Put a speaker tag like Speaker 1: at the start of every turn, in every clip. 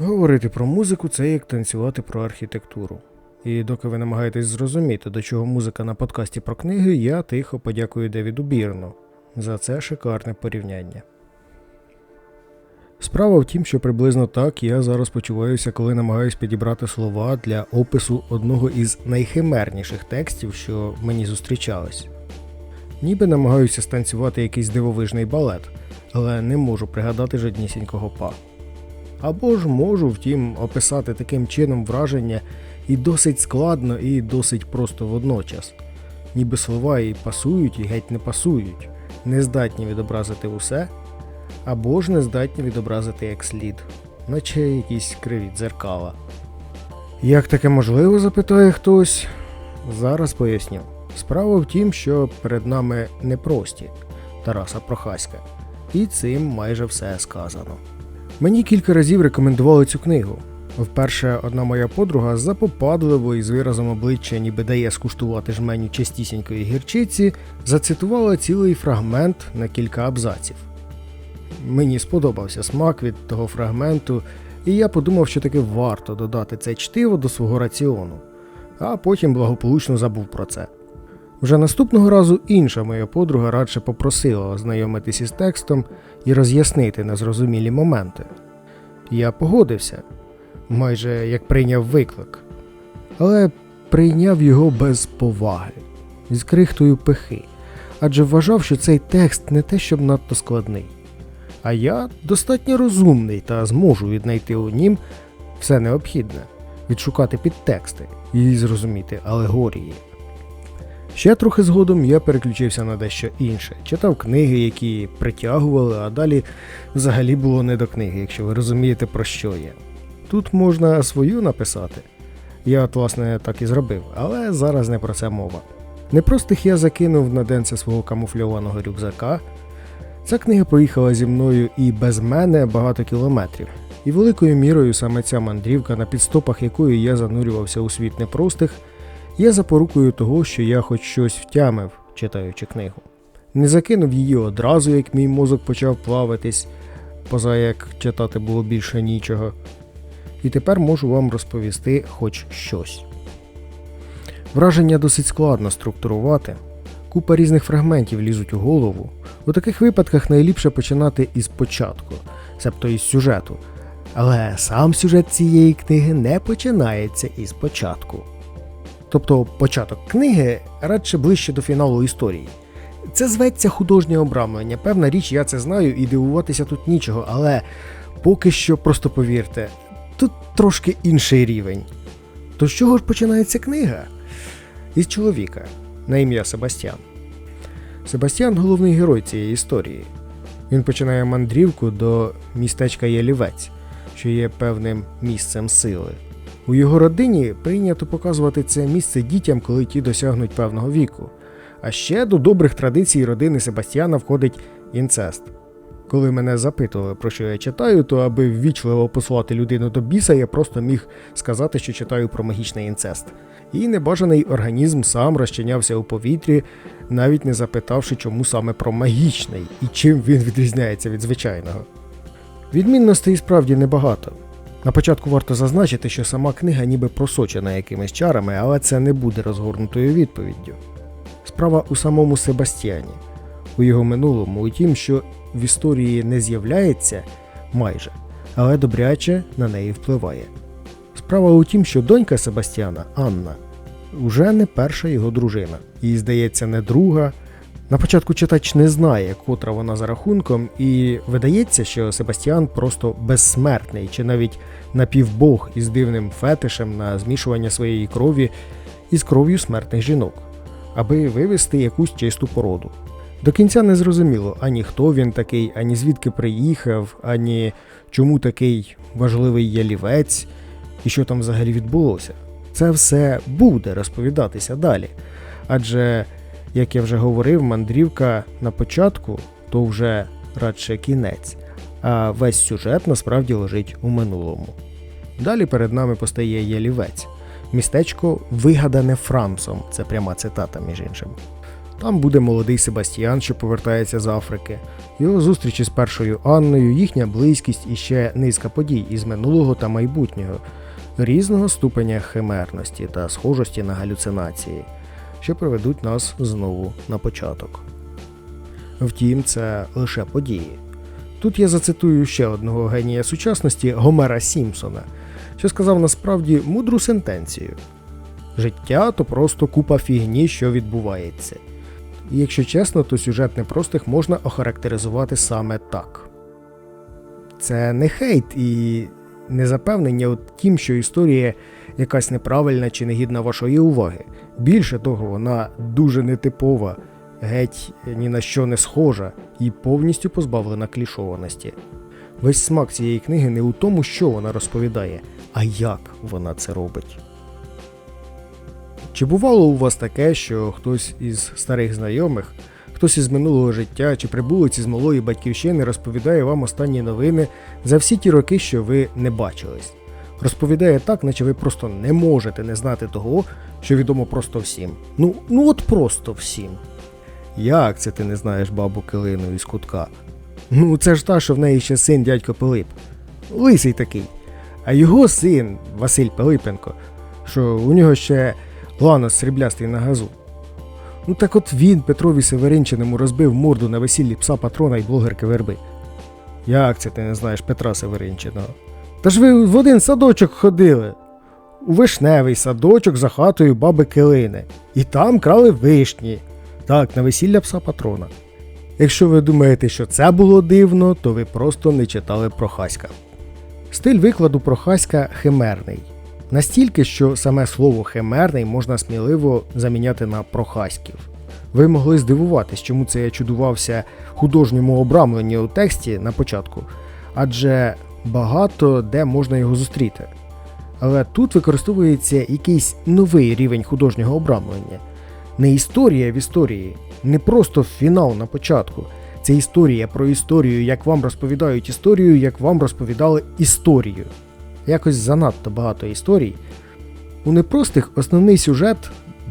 Speaker 1: Говорити про музику це як танцювати про архітектуру. І доки ви намагаєтесь зрозуміти, до чого музика на подкасті про книги, я тихо подякую Девіду Бірну за це шикарне порівняння. Справа в тім, що приблизно так я зараз почуваюся, коли намагаюсь підібрати слова для опису одного із найхимерніших текстів, що мені зустрічались. Ніби намагаюся станцювати якийсь дивовижний балет, але не можу пригадати жоднісінького па. Або ж можу, втім, описати таким чином враження і досить складно, і досить просто водночас. Ніби слова і пасують, і геть не пасують, не здатні відобразити усе, або ж не здатні відобразити як слід, наче якісь криві дзеркала. Як таке можливо, запитає хтось? Зараз поясню. Справа в тім, що перед нами непрості Тараса Прохаська, і цим майже все сказано. Мені кілька разів рекомендували цю книгу. Вперше одна моя подруга запопадливо і з виразом обличчя, ніби дає скуштувати жменю частісінької гірчиці, зацитувала цілий фрагмент на кілька абзаців. Мені сподобався смак від того фрагменту, і я подумав, що таки варто додати це чтиво до свого раціону, а потім благополучно забув про це. Вже наступного разу інша моя подруга радше попросила ознайомитись із текстом і роз'яснити незрозумілі моменти. Я погодився, майже як прийняв виклик, але прийняв його без поваги, з крихтою пихи, адже вважав, що цей текст не те, щоб надто складний. А я достатньо розумний та зможу віднайти у нім все необхідне, відшукати підтексти і зрозуміти алегорії. Ще трохи згодом я переключився на дещо інше, читав книги, які притягували, а далі взагалі було не до книги, якщо ви розумієте про що я. Тут можна свою написати. Я, от, власне, так і зробив, але зараз не про це мова. Непростих я закинув на денце свого камуфльованого рюкзака. Ця книга проїхала зі мною і без мене багато кілометрів, і великою мірою саме ця мандрівка, на підстопах якої я занурювався у світ непростих, є запорукою того, що я хоч щось втямив, читаючи книгу. Не закинув її одразу, як мій мозок почав плаватись, поза як читати було більше нічого. І тепер можу вам розповісти хоч щось. Враження досить складно структурувати. Купа різних фрагментів лізуть у голову. У таких випадках найліпше починати із початку, себто із сюжету. Але сам сюжет цієї книги не починається із початку. Тобто початок книги радше ближче до фіналу історії. Це зветься художнє обрамлення. Певна річ, я це знаю, і дивуватися тут нічого, але поки що просто повірте, тут трошки інший рівень. То з чого ж починається книга? Із чоловіка на ім'я Себастьян. Себастьян головний герой цієї історії. Він починає мандрівку до містечка Ялівець, що є певним місцем сили. У його родині прийнято показувати це місце дітям, коли ті досягнуть певного віку. А ще до добрих традицій родини Себастьяна входить інцест. Коли мене запитували, про що я читаю, то аби ввічливо послати людину до біса, я просто міг сказати, що читаю про магічний інцест. І небажаний організм сам розчинявся у повітрі, навіть не запитавши, чому саме про магічний і чим він відрізняється від звичайного. Відмінностей справді небагато. На початку варто зазначити, що сама книга ніби просочена якимись чарами, але це не буде розгорнутою відповіддю. Справа у самому Себастьяні, у його минулому, у тім, що в історії не з'являється майже, але добряче на неї впливає. Справа у тім, що донька Себастьяна, Анна, уже не перша його дружина, і, здається, не друга. На початку читач не знає, котра вона за рахунком, і видається, що Себастьян просто безсмертний чи навіть напівбог із дивним фетишем на змішування своєї крові із кров'ю смертних жінок, аби вивести якусь чисту породу. До кінця не зрозуміло ані хто він такий, ані звідки приїхав, ані чому такий важливий ялівець і що там взагалі відбулося. Це все буде розповідатися далі. Адже, як я вже говорив, мандрівка на початку то вже радше кінець, а весь сюжет насправді лежить у минулому. Далі перед нами постає Ялівець, містечко вигадане Францом, це пряма цитата, між іншим. Там буде молодий Себастьян, що повертається з Африки, його зустрічі з першою Анною, їхня близькість і ще низка подій із минулого та майбутнього, різного ступеня химерності та схожості на галюцинації, що приведуть нас знову на початок. Втім, це лише події. Тут я зацитую ще одного генія сучасності Гомера Сімпсона, що сказав насправді мудру сентенцію: Життя то просто купа фігні, що відбувається. І якщо чесно, то сюжет непростих можна охарактеризувати саме так. Це не хейт і не запевнення у тім, що історія якась неправильна чи негідна вашої уваги. Більше того, вона дуже нетипова, геть ні на що не схожа і повністю позбавлена клішованості. Весь смак цієї книги не у тому, що вона розповідає, а як вона це робить. Чи бувало у вас таке, що хтось із старих знайомих, хтось із минулого життя чи прибулець із малої батьківщини розповідає вам останні новини за всі ті роки, що ви не бачились? Розповідає так, наче ви просто не можете не знати того, що відомо просто всім. Ну, ну от просто всім. Як це ти не знаєш бабу Килину із кутка? Ну, це ж та, що в неї ще син дядько Пилип. Лисий такий. А його син Василь Пилипенко, що у нього ще ланос сріблястий на газу. Ну так от він Петрові Северинчиному розбив морду на весіллі пса патрона і блогерки верби. Як це ти не знаєш Петра Северинчиного? Та ж ви в один садочок ходили. У вишневий садочок за хатою баби Килини. І там крали вишні. Так, на весілля пса патрона. Якщо ви думаєте, що це було дивно, то ви просто не читали Прохаська. Стиль викладу Прохаська химерний. Настільки, що саме слово химерний можна сміливо заміняти на прохаськів. Ви могли здивуватись, чому це я чудувався художньому обрамленню у тексті на початку, адже багато де можна його зустріти. Але тут використовується якийсь новий рівень художнього обрамлення. Не історія в історії, не просто фінал на початку. Це історія про історію, як вам розповідають історію, як вам розповідали історію. Якось занадто багато історій. У непростих основний сюжет,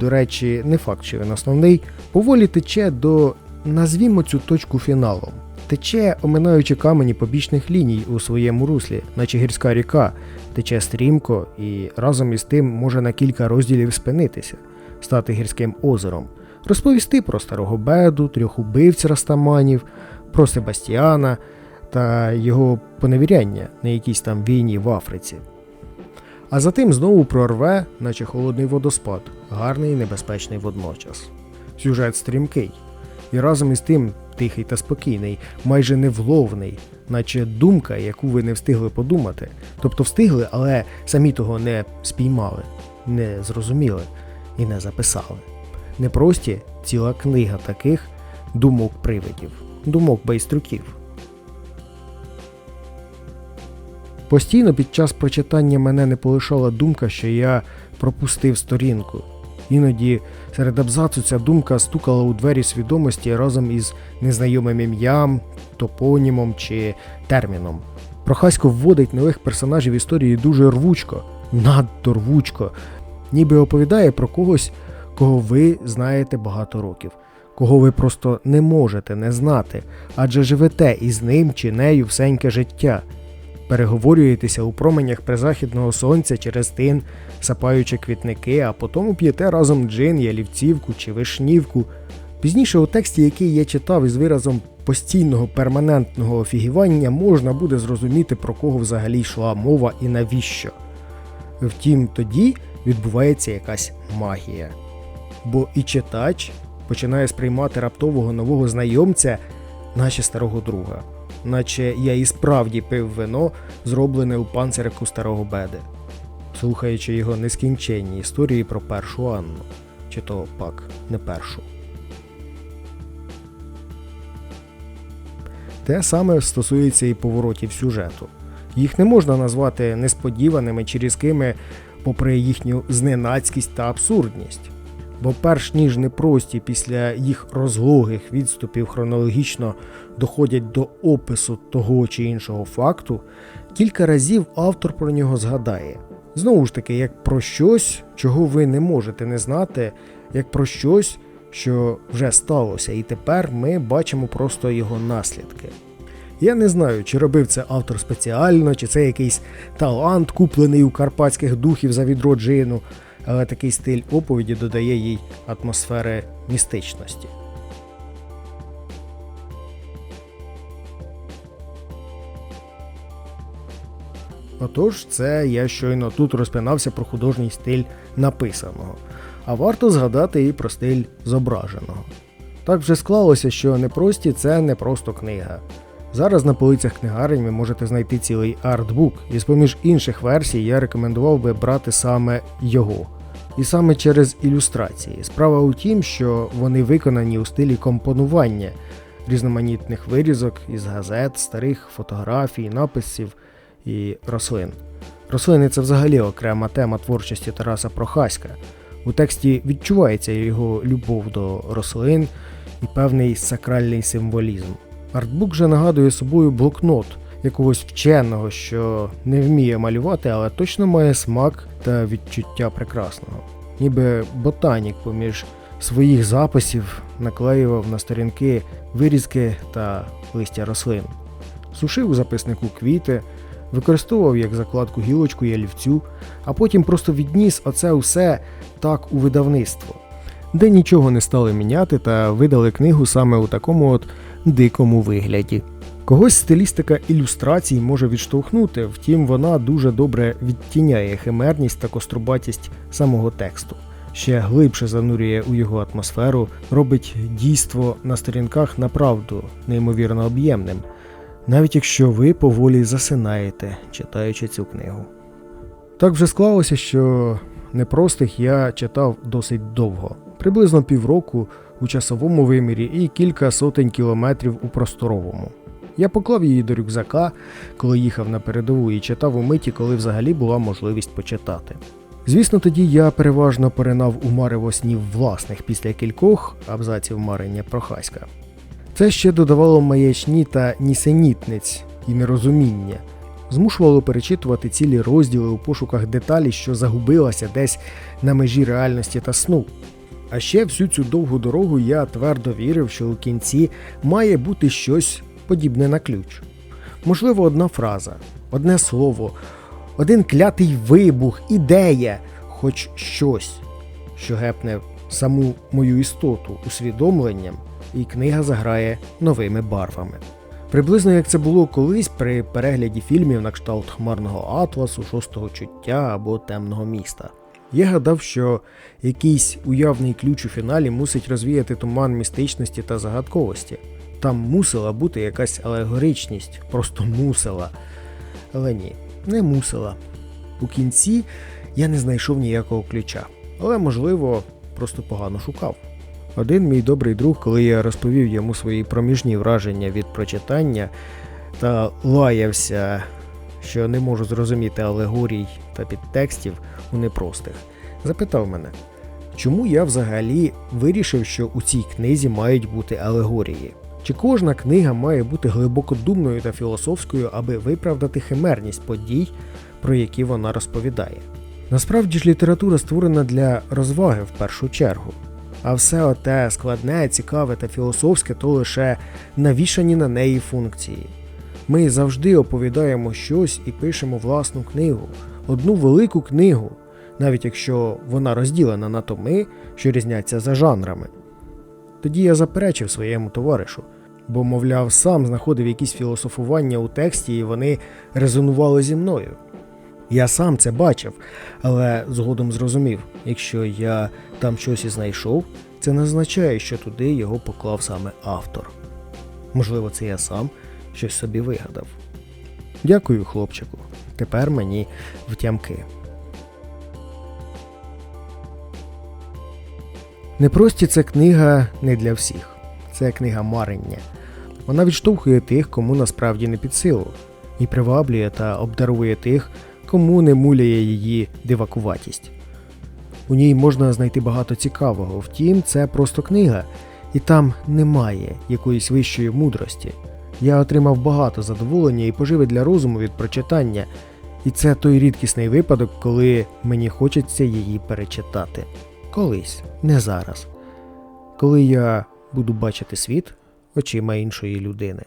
Speaker 1: до речі, не факт, що він основний, поволі тече до, назвімо цю точку фіналом. Тече, оминаючи камені побічних ліній у своєму руслі, наче гірська ріка, тече стрімко і разом із тим може на кілька розділів спинитися, стати гірським озером, розповісти про старого беду, трьох убивць Растаманів, про Себастьяна та його поневіряння на якійсь там війні в Африці. А затим знову прорве, наче холодний водоспад, гарний і небезпечний водночас. Сюжет стрімкий, і разом із тим тихий та спокійний, майже невловний, наче думка, яку ви не встигли подумати. Тобто встигли, але самі того не спіймали, не зрозуміли і не записали. Непрості ціла книга таких думок привидів, думок байстрюків. Постійно під час прочитання мене не полишала думка, що я пропустив сторінку. Іноді серед абзацу ця думка стукала у двері свідомості разом із незнайомим ім'ям, топонімом чи терміном. Прохасько вводить нових персонажів історії дуже рвучко, надто рвучко, ніби оповідає про когось, кого ви знаєте багато років, кого ви просто не можете не знати, адже живете із ним чи нею всеньке життя переговорюєтеся у променях призахідного сонця через тин, сапаючи квітники, а потім п'єте разом джин, ялівцівку чи вишнівку. Пізніше у тексті, який я читав із виразом постійного перманентного офігівання, можна буде зрозуміти, про кого взагалі йшла мова і навіщо. Втім, тоді відбувається якась магія. Бо і читач починає сприймати раптового нового знайомця, наче старого друга наче я і справді пив вино, зроблене у панцирику старого беди, слухаючи його нескінченні історії про першу Анну, чи то пак не першу. Те саме стосується і поворотів сюжету. Їх не можна назвати несподіваними чи різкими, попри їхню зненацькість та абсурдність. Бо перш ніж непрості після їх розлогих відступів хронологічно доходять до опису того чи іншого факту, кілька разів автор про нього згадає. Знову ж таки, як про щось, чого ви не можете не знати, як про щось, що вже сталося, і тепер ми бачимо просто його наслідки. Я не знаю, чи робив це автор спеціально, чи це якийсь талант, куплений у карпатських духів за відро джину, але такий стиль оповіді додає їй атмосфери містичності. Отож, це я щойно тут розпинався про художній стиль написаного, а варто згадати і про стиль зображеного. Так вже склалося, що непрості це не просто книга. Зараз на полицях книгарень ви можете знайти цілий артбук, і з поміж інших версій я рекомендував би брати саме його. І саме через ілюстрації. Справа у тім, що вони виконані у стилі компонування різноманітних вирізок із газет, старих фотографій, написів і рослин. Рослини це взагалі окрема тема творчості Тараса Прохаська. У тексті відчувається його любов до рослин і певний сакральний символізм. Артбук же нагадує собою блокнот якогось вченого, що не вміє малювати, але точно має смак та відчуття прекрасного. Ніби ботанік поміж своїх записів наклеював на сторінки вирізки та листя рослин, сушив у записнику квіти, використовував як закладку гілочку і олівцю, а потім просто відніс оце усе так у видавництво, де нічого не стали міняти та видали книгу саме у такому от дикому вигляді. Когось стилістика ілюстрацій може відштовхнути, втім вона дуже добре відтіняє химерність та кострубатість самого тексту, ще глибше занурює у його атмосферу, робить дійство на сторінках направду неймовірно об'ємним, навіть якщо ви поволі засинаєте, читаючи цю книгу. Так вже склалося, що непростих я читав досить довго, приблизно півроку у часовому вимірі і кілька сотень кілометрів у просторовому. Я поклав її до рюкзака, коли їхав на передову, і читав у миті, коли взагалі була можливість почитати. Звісно, тоді я переважно поринав у марево снів власних після кількох абзаців марення Прохаська. Це ще додавало маячні та нісенітниць і нерозуміння, змушувало перечитувати цілі розділи у пошуках деталі, що загубилася десь на межі реальності та сну. А ще всю цю довгу дорогу я твердо вірив, що у кінці має бути щось подібне на ключ. Можливо, одна фраза, одне слово, один клятий вибух, ідея, хоч щось, що гепне саму мою істоту усвідомленням, і книга заграє новими барвами. Приблизно як це було колись при перегляді фільмів на кшталт Хмарного Атласу, Шостого чуття або Темного міста. Я гадав, що якийсь уявний ключ у фіналі мусить розвіяти туман містичності та загадковості. Там мусила бути якась алегоричність, просто мусила. Але ні, не мусила. У кінці я не знайшов ніякого ключа, але, можливо, просто погано шукав. Один мій добрий друг, коли я розповів йому свої проміжні враження від прочитання та лаявся, що не можу зрозуміти алегорій та підтекстів у непростих, запитав мене, чому я взагалі вирішив, що у цій книзі мають бути алегорії. Чи кожна книга має бути глибокодумною та філософською, аби виправдати химерність подій, про які вона розповідає? Насправді ж література створена для розваги в першу чергу, а все оте складне, цікаве та філософське то лише навішані на неї функції. Ми завжди оповідаємо щось і пишемо власну книгу, одну велику книгу, навіть якщо вона розділена на томи, що різняться за жанрами. Тоді я заперечив своєму товаришу, бо, мовляв, сам знаходив якісь філософування у тексті, і вони резонували зі мною. Я сам це бачив, але згодом зрозумів, якщо я там щось і знайшов, це не означає, що туди його поклав саме автор. Можливо, це я сам щось собі вигадав. Дякую, хлопчику. Тепер мені втямки. Непрості це книга не для всіх. Це книга марення. Вона відштовхує тих, кому насправді не під силу, і приваблює та обдарує тих, кому не муляє її дивакуватість. У ній можна знайти багато цікавого, втім, це просто книга, і там немає якоїсь вищої мудрості. Я отримав багато задоволення і поживи для розуму від прочитання, і це той рідкісний випадок, коли мені хочеться її перечитати. Колись, не зараз. коли я буду бачити світ очима іншої людини.